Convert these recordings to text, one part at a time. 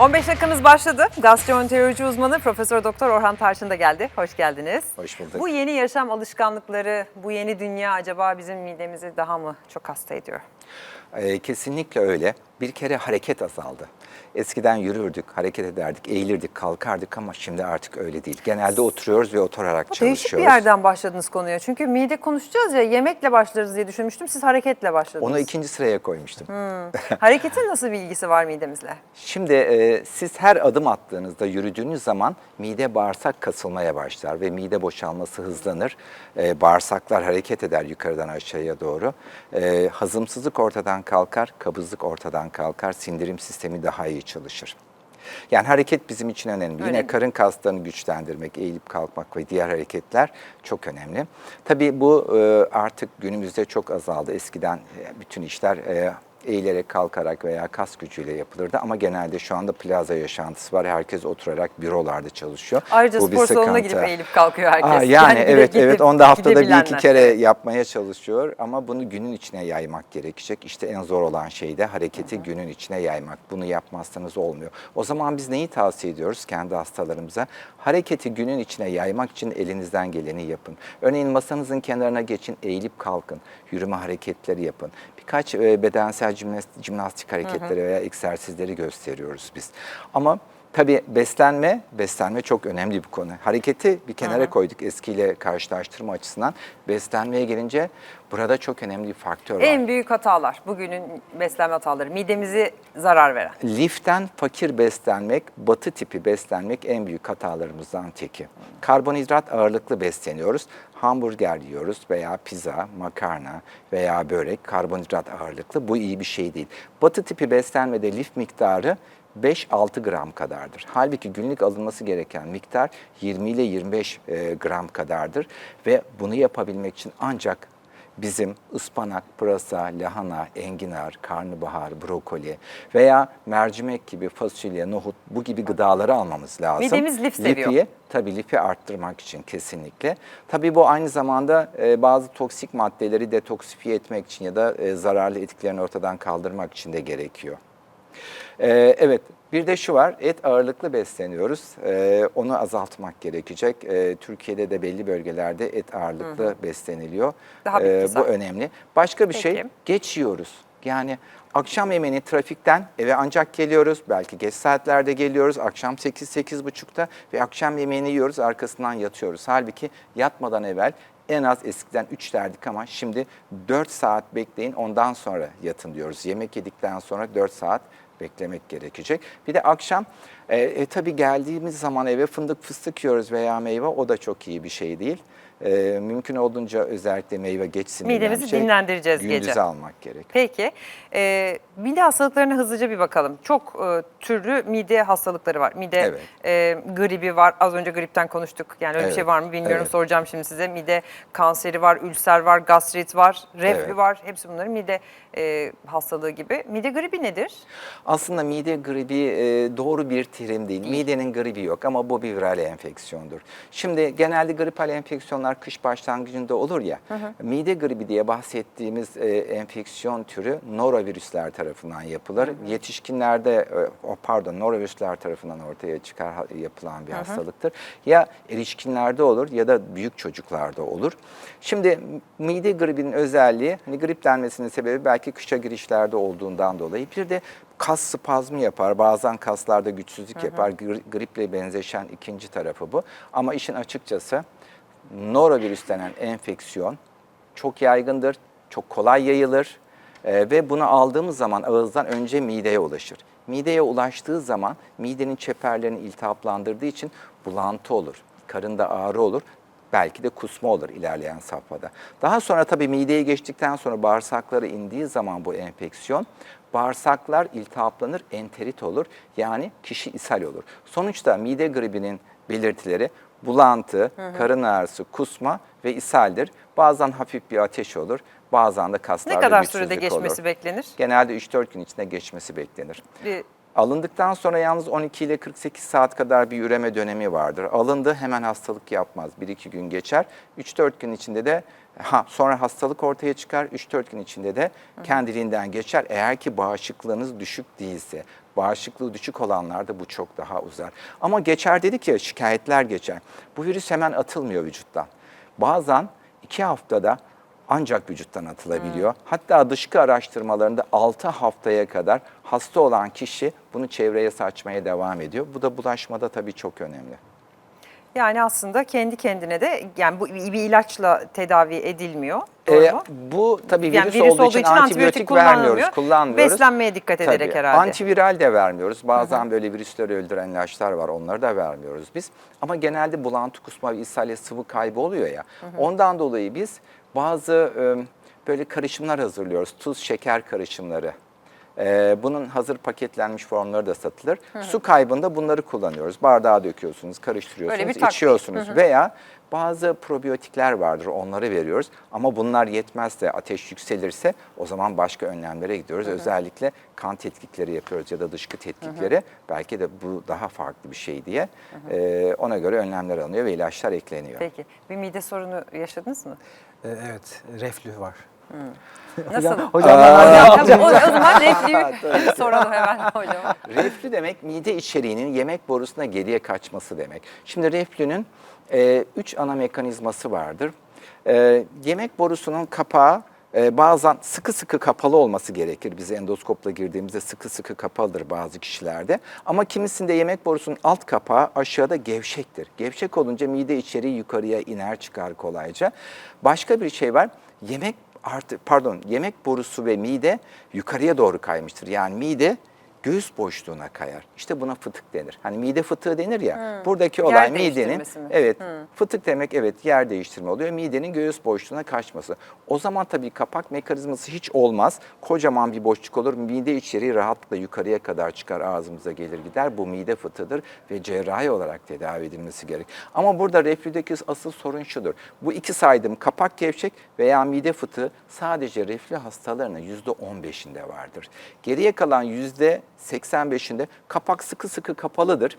15 dakikamız başladı. Gastroenteroloji uzmanı Profesör Doktor Orhan Tarçın da geldi. Hoş geldiniz. Hoş bulduk. Bu yeni yaşam alışkanlıkları, bu yeni dünya acaba bizim midemizi daha mı çok hasta ediyor? Ee, kesinlikle öyle. Bir kere hareket azaldı. Eskiden yürürdük, hareket ederdik, eğilirdik, kalkardık ama şimdi artık öyle değil. Genelde oturuyoruz ve oturarak Değişik çalışıyoruz. bir yerden başladınız konuya. Çünkü mide konuşacağız ya yemekle başlarız diye düşünmüştüm. Siz hareketle başladınız. Onu ikinci sıraya koymuştum. Hareketin nasıl bir ilgisi var midemizle? Şimdi e, siz her adım attığınızda, yürüdüğünüz zaman mide bağırsak kasılmaya başlar ve mide boşalması hızlanır. E, bağırsaklar hareket eder yukarıdan aşağıya doğru. E, hazımsızlık ortadan kalkar, kabızlık ortadan kalkar, sindirim sistemi daha iyi çalışır. Yani hareket bizim için önemli. Yine Önemli. karın kaslarını güçlendirmek, eğilip kalkmak ve diğer hareketler çok önemli. Tabii bu e, artık günümüzde çok azaldı. Eskiden e, bütün işler e, eğilerek kalkarak veya kas gücüyle yapılırdı ama genelde şu anda plaza yaşantısı var. Herkes oturarak bürolarda çalışıyor. Ayrıca Bu spor salonuna gidip eğilip kalkıyor herkes. Aa, yani, bile evet gidip evet onda haftada bir iki kere yapmaya çalışıyor ama bunu günün içine yaymak gerekecek. İşte en zor olan şey de hareketi günün içine yaymak. Bunu yapmazsanız olmuyor. O zaman biz neyi tavsiye ediyoruz kendi hastalarımıza? Hareketi günün içine yaymak için elinizden geleni yapın. Örneğin masanızın kenarına geçin, eğilip kalkın. Yürüme hareketleri yapın. Birkaç e, jimnastik hareketleri veya egzersizleri gösteriyoruz biz. Ama Tabii beslenme, beslenme çok önemli bir konu. Hareketi bir kenara koyduk eskiyle karşılaştırma açısından. Beslenmeye gelince burada çok önemli bir faktör var. En büyük hatalar, bugünün beslenme hataları, midemizi zarar veren. Liften fakir beslenmek, batı tipi beslenmek en büyük hatalarımızdan teki. Karbonhidrat ağırlıklı besleniyoruz. Hamburger yiyoruz veya pizza, makarna veya börek karbonhidrat ağırlıklı. Bu iyi bir şey değil. Batı tipi beslenmede lif miktarı 5-6 gram kadardır. Halbuki günlük alınması gereken miktar 20 ile 25 e, gram kadardır ve bunu yapabilmek için ancak bizim ıspanak, pırasa, lahana, enginar, karnabahar, brokoli veya mercimek gibi fasulye, nohut bu gibi gıdaları almamız lazım. Midemiz lif seviyor. Lifi, tabii lifi arttırmak için kesinlikle. Tabii bu aynı zamanda e, bazı toksik maddeleri detoksifiye etmek için ya da e, zararlı etkilerini ortadan kaldırmak için de gerekiyor. Ee, evet, bir de şu var, et ağırlıklı besleniyoruz. Ee, onu azaltmak gerekecek. Ee, Türkiye'de de belli bölgelerde et ağırlıklı besleniliyor. Daha Ee, bu önemli. Başka bir şey, Peki. geç yiyoruz. Yani akşam yemeğini trafikten eve ancak geliyoruz. Belki geç saatlerde geliyoruz. Akşam 8-8.30'da ve akşam yemeğini yiyoruz. Arkasından yatıyoruz. Halbuki yatmadan evvel en az eskiden 3 derdik ama şimdi 4 saat bekleyin ondan sonra yatın diyoruz. Yemek yedikten sonra 4 saat beklemek gerekecek. Bir de akşam e, e, tabii geldiğimiz zaman eve fındık fıstık yiyoruz veya meyve o da çok iyi bir şey değil. E, mümkün olduğunca özellikle meyve geç sinirlenecek. Midemizi dinlendireceğiz gece. almak gerek. Peki, e, mide hastalıklarına hızlıca bir bakalım. Çok e, türlü mide hastalıkları var. Mide Evet. e, gribi var. Az önce gripten konuştuk. Yani öyle bir şey var mı bilmiyorum. evet. Soracağım şimdi size. Mide kanseri var, ülser var, gastrit var, reflü Evet. var. Hepsi bunların mide e, hastalığı gibi. Mide gribi nedir? Aslında mide gribi e, doğru bir terim değil. Midenin gribi yok ama bu bir viral enfeksiyondur. Şimdi genelde gripal enfeksiyonlar kış başlangıcında olur ya. Mide gribi diye bahsettiğimiz e, enfeksiyon türü norovirüsler tarafından yapılır. Yetişkinlerde e, o pardon norovirüsler tarafından ortaya çıkar yapılan bir hastalıktır. Ya erişkinlerde olur ya da büyük çocuklarda olur. Şimdi mide gribinin özelliği hani grip denmesinin sebebi belki kışa girişlerde olduğundan dolayı. Bir de kas spazmı yapar. Bazen kaslarda güçsüzlük yapar. Gri- Griple benzeşen ikinci tarafı bu. Ama işin açıkçası norovirüs denen enfeksiyon çok yaygındır, çok kolay yayılır Ee, ve bunu aldığımız zaman ağızdan önce mideye ulaşır. Mideye ulaştığı zaman midenin çeperlerini iltihaplandırdığı için bulantı olur, karında ağrı olur, belki de kusma olur ilerleyen safhada. Daha sonra tabii mideye geçtikten sonra bağırsaklara indiği zaman bu enfeksiyon bağırsaklar iltihaplanır, enterit olur. Yani kişi ishal olur. Sonuçta mide gribinin belirtileri bulantı, karın ağrısı, kusma ve ishaldir. Bazen hafif bir ateş olur, bazen de kaslarda Ne kadar güçsüzlük sürede geçmesi olur. beklenir? Genelde 3-4 gün içinde geçmesi beklenir. Bir Alındıktan sonra yalnız 12 ile 48 saat kadar bir üreme dönemi vardır. Alındı hemen hastalık yapmaz. 1-2 gün geçer. 3-4 gün içinde de ha, sonra hastalık ortaya çıkar. 3-4 gün içinde de kendiliğinden geçer. Eğer ki bağışıklığınız düşük değilse. Bağışıklığı düşük olanlarda bu çok daha uzar. Ama geçer dedik ya şikayetler geçer. Bu virüs hemen atılmıyor vücuttan. Bazen 2 haftada ancak vücuttan atılabiliyor. Hatta dışkı araştırmalarında 6 haftaya kadar hasta olan kişi bunu çevreye saçmaya devam ediyor. Bu da bulaşmada tabii çok önemli. Yani aslında kendi kendine de yani bu bir ilaçla tedavi edilmiyor. Ee, bu tabii virüs, Yani virüs olduğu, olduğu için, antibiyotik, antibiyotik vermiyoruz, kullanmıyoruz. Beslenmeye dikkat ederek Tabii, herhalde. Antiviral de vermiyoruz. Bazen böyle virüsleri öldüren ilaçlar var. Onları da vermiyoruz biz. Ama genelde bulantı, kusma ve ishalle sıvı kaybı oluyor ya. Ondan dolayı biz bazı böyle karışımlar hazırlıyoruz. Tuz, şeker karışımları. Ee, bunun hazır paketlenmiş formları da satılır. Su kaybında bunları kullanıyoruz. Bardağa döküyorsunuz, karıştırıyorsunuz, Böyle bir taktik. içiyorsunuz veya bazı probiyotikler vardır onları veriyoruz. Ama bunlar yetmezse, ateş yükselirse o zaman başka önlemlere gidiyoruz. Özellikle kan tetkikleri yapıyoruz ya da dışkı tetkikleri. Belki de bu daha farklı bir şey diye Ee, ona göre önlemler alınıyor ve ilaçlar ekleniyor. Peki bir mide sorunu yaşadınız mı? Ee, Evet, reflü var. Nasıl? hocam, Hocam, o, o zaman reflüyü soralım hemen hocam. Reflü demek mide içeriğinin yemek borusuna geriye kaçması demek. Şimdi reflünün e, üç ana mekanizması vardır. E, yemek borusunun kapağı e, bazen sıkı sıkı kapalı olması gerekir. Biz endoskopla girdiğimizde sıkı sıkı kapalıdır bazı kişilerde. Ama kimisinde yemek borusunun alt kapağı aşağıda gevşektir. Gevşek olunca mide içeriği yukarıya iner çıkar kolayca. Başka bir şey var. Yemek artı pardon yemek borusu ve mide yukarıya doğru kaymıştır. Yani mide göğüs boşluğuna kayar. İşte buna fıtık denir. Hani mide fıtığı denir ya. Buradaki olay Yer midenin mi? evet fıtık demek evet yer değiştirme oluyor. Midenin göğüs boşluğuna kaçması. O zaman tabii kapak mekanizması hiç olmaz. Kocaman bir boşluk olur. Mide içeriği rahatlıkla yukarıya kadar çıkar ağzımıza gelir gider. Bu mide fıtığıdır ve cerrahi olarak tedavi edilmesi gerek. Ama burada reflüdeki asıl sorun şudur. Bu iki saydığım kapak gevşek veya mide fıtığı sadece reflü hastalarının %15'inde vardır. Geriye kalan %85'inde kapak sıkı sıkı kapalıdır.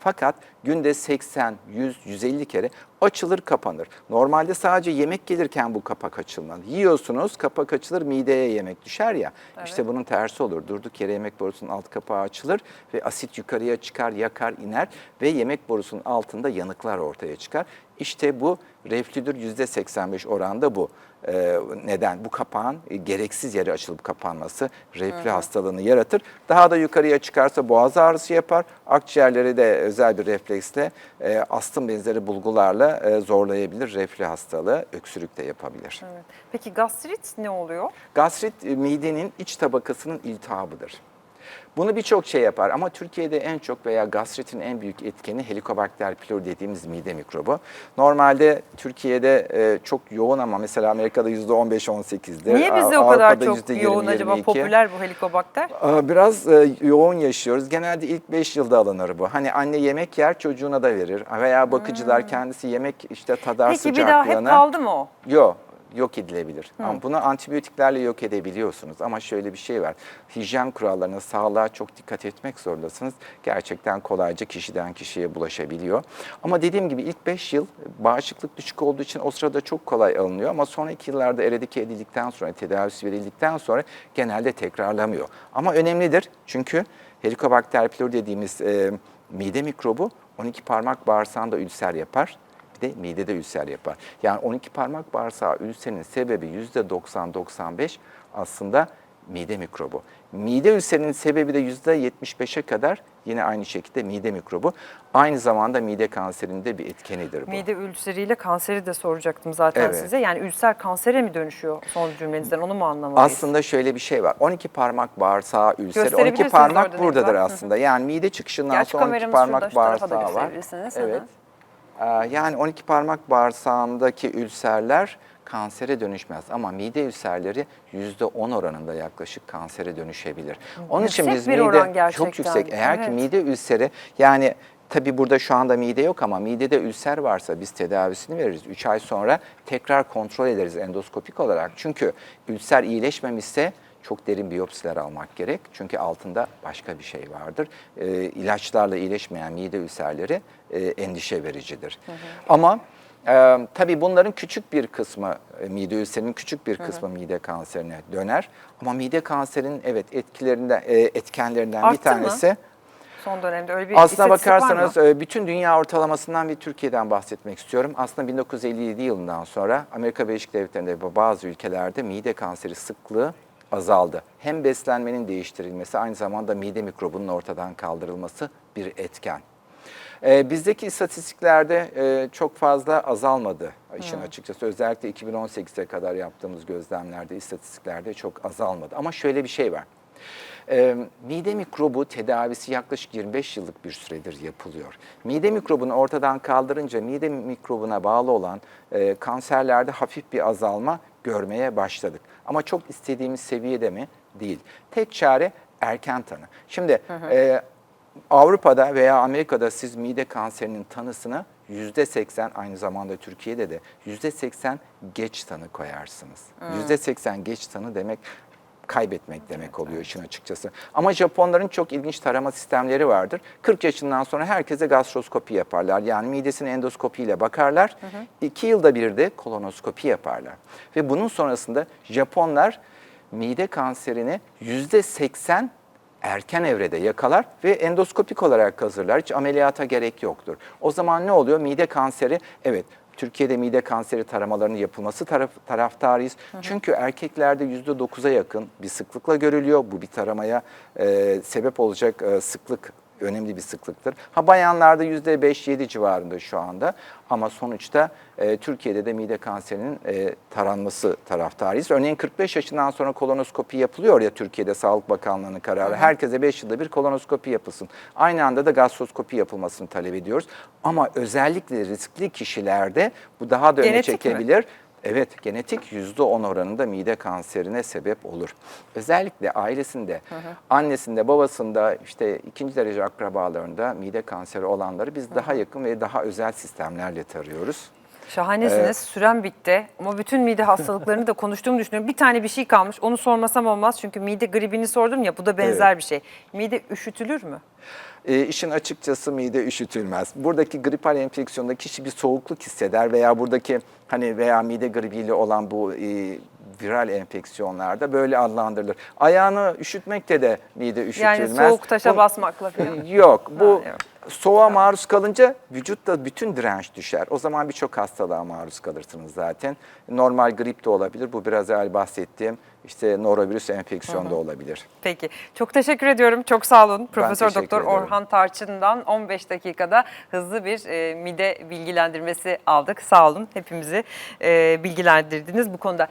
Fakat günde 80, 100, 150 kere açılır kapanır. Normalde sadece yemek gelirken bu kapak açılmalı. Yiyorsunuz kapak açılır mideye yemek düşer ya. İşte bunun tersi olur. Durduk yere yemek borusunun alt kapağı açılır ve asit yukarıya çıkar, yakar, iner ve yemek borusunun altında yanıklar ortaya çıkar. İşte bu reflüdür %85 oranda bu. Ee, neden? Bu kapağın e, gereksiz yere açılıp kapanması reflü hastalığını yaratır. Daha da yukarıya çıkarsa boğaz ağrısı yapar. Akciğerleri de özel bir refleksle e, astım benzeri bulgularla e, zorlayabilir. Reflü hastalığı öksürük de yapabilir. Evet. Peki gastrit ne oluyor? Gastrit e, midenin iç tabakasının iltihabıdır. Bunu birçok şey yapar ama Türkiye'de en çok veya gastritin en büyük etkeni Helicobacter pylori dediğimiz mide mikrobu. Normalde Türkiye'de e, çok yoğun ama mesela Amerika'da %15-18'dir. Niye bizde o kadar çok yoğun acaba %20-22. popüler bu helikobakter? Aa, Biraz e, yoğun yaşıyoruz. Genelde ilk 5 yılda alınır bu. Hani anne yemek yer çocuğuna da verir veya bakıcılar kendisi yemek işte tadar Hmm. Peki bir daha hep sıcaklığına. kaldı mı o? Yok yok edilebilir. Ama bunu antibiyotiklerle yok edebiliyorsunuz. Ama şöyle bir şey var. Hijyen kurallarına, sağlığa çok dikkat etmek zorundasınız. Gerçekten kolayca kişiden kişiye bulaşabiliyor. Ama dediğim gibi ilk 5 yıl bağışıklık düşük olduğu için o sırada çok kolay alınıyor. Ama sonraki yıllarda eradike edildikten sonra, tedavisi verildikten sonra genelde tekrarlamıyor. Ama önemlidir çünkü Helicobacter pylori dediğimiz e, mide mikrobu 12 parmak bağırsağında ülser yapar de midede ülser yapar. Yani 12 parmak bağırsağı ülserinin sebebi %90-95 aslında mide mikrobu. Mide ülserinin sebebi de %75'e kadar yine aynı şekilde mide mikrobu. Aynı zamanda mide kanserinde bir etkenidir bu. Mide ülseriyle kanseri de soracaktım zaten Evet. size. Yani ülser kansere mi dönüşüyor son cümlenizden onu mu anlamalıyız? Aslında şöyle bir şey var. 12 parmak bağırsağı ülseri. 12 Gösterebilirsiniz parmak orada buradadır aslında. Yani mide çıkışından Gerçi sonra 12 kameramız şurada, parmak şu tarafa da bağırsağı var. Hı hı. Ee, Yani 12 parmak bağırsağındaki ülserler kansere dönüşmez ama mide ülserleri %10 oranında yaklaşık kansere dönüşebilir. Onun için Yüksek biz bir mide çok yüksek. Eğer ki Evet. mide ülseri yani Tabii burada şu anda mide yok ama midede ülser varsa biz tedavisini veririz. 3 ay sonra tekrar kontrol ederiz endoskopik olarak. Çünkü ülser iyileşmemişse çok derin biyopsiler almak gerek. Çünkü altında başka bir şey vardır. E, ilaçlarla iyileşmeyen mide ülserleri e, endişe vericidir. Ama e, tabii bunların küçük bir kısmı, e, mide ülserinin küçük bir kısmı mide kanserine döner. Ama mide kanserinin evet etkilerinden, e, etkenlerinden bir Arttı mı? tanesi... Son dönemde öyle bir Aslına mı? bakarsanız e, bütün dünya ortalamasından bir Türkiye'den bahsetmek istiyorum. Aslında 1957 yılından sonra Amerika Birleşik Devletleri'nde ve bazı ülkelerde mide kanseri sıklığı azaldı. Hem beslenmenin değiştirilmesi aynı zamanda mide mikrobunun ortadan kaldırılması bir etken. E, bizdeki istatistiklerde e, çok fazla azalmadı işin açıkçası. Özellikle 2018'e kadar yaptığımız gözlemlerde, istatistiklerde çok azalmadı. Ama şöyle bir şey var. E, mide mikrobu tedavisi yaklaşık 25 yıllık bir süredir yapılıyor. Mide mikrobunu ortadan kaldırınca mide mikrobuna bağlı olan e, kanserlerde hafif bir azalma görmeye başladık. Ama çok istediğimiz seviyede mi? Değil. Tek çare erken tanı. Şimdi e, Avrupa'da veya Amerika'da siz mide kanserinin tanısını %80 aynı zamanda Türkiye'de de %80 geç tanı koyarsınız. %80 geç tanı demek kaybetmek demek oluyor işin açıkçası. Ama Japonların çok ilginç tarama sistemleri vardır. 40 yaşından sonra herkese gastroskopi yaparlar. Yani midesine endoskopiyle bakarlar. 2 yılda bir de kolonoskopi yaparlar. Ve bunun sonrasında Japonlar mide kanserini %80 erken evrede yakalar ve endoskopik olarak hazırlar. Hiç ameliyata gerek yoktur. O zaman ne oluyor? Mide kanseri, evet Türkiye'de mide kanseri taramalarının yapılması taraf, taraftarıyız. Çünkü erkeklerde %9'a yakın bir sıklıkla görülüyor. Bu bir taramaya e, sebep olacak e, sıklık önemli bir sıklıktır. Ha bayanlarda %5-7 civarında şu anda ama sonuçta e, Türkiye'de de mide kanserinin e, taranması taraftarıyız. Örneğin 45 yaşından sonra kolonoskopi yapılıyor ya Türkiye'de Sağlık Bakanlığı'nın kararı. Herkese 5 yılda bir kolonoskopi yapılsın. Aynı anda da gastroskopi yapılmasını talep ediyoruz. Ama özellikle riskli kişilerde bu daha da öne Genetik mi? Evet, genetik %10 oranında mide kanserine sebep olur. Özellikle ailesinde, annesinde, babasında, işte ikinci derece akrabalarında mide kanseri olanları biz daha yakın ve daha özel sistemlerle tarıyoruz. Şahanesiniz. Süren bitti. Ama bütün mide hastalıklarını da konuştuğumu düşünüyorum. Bir tane bir şey kalmış. Onu sormasam olmaz. Çünkü mide gribini sordum ya. Bu da benzer bir şey. Mide üşütülür mü? E, işin açıkçası mide üşütülmez. Buradaki gripal enfeksiyonda kişi bir soğukluk hisseder veya buradaki hani veya mide gribiyle olan bu e, viral enfeksiyonlarda böyle adlandırılır. Ayağını üşütmekte de mide üşütülmez. Yani soğuk taşa Bu- basmakla falan. Yok. Bu Ha, yok. Soğuğa maruz kalınca vücutta bütün direnç düşer. O zaman birçok hastalığa maruz kalırsınız zaten. Normal grip de olabilir. Bu biraz evvel bahsettiğim işte norovirüs enfeksiyonu da olabilir. Peki. Çok teşekkür ediyorum. Çok sağ olun. Profesör teşekkür Doktor ederim. Orhan Tarçın'dan 15 dakikada hızlı bir e, mide bilgilendirmesi aldık. Sağ olun. Hepimizi e, bilgilendirdiniz bu konuda.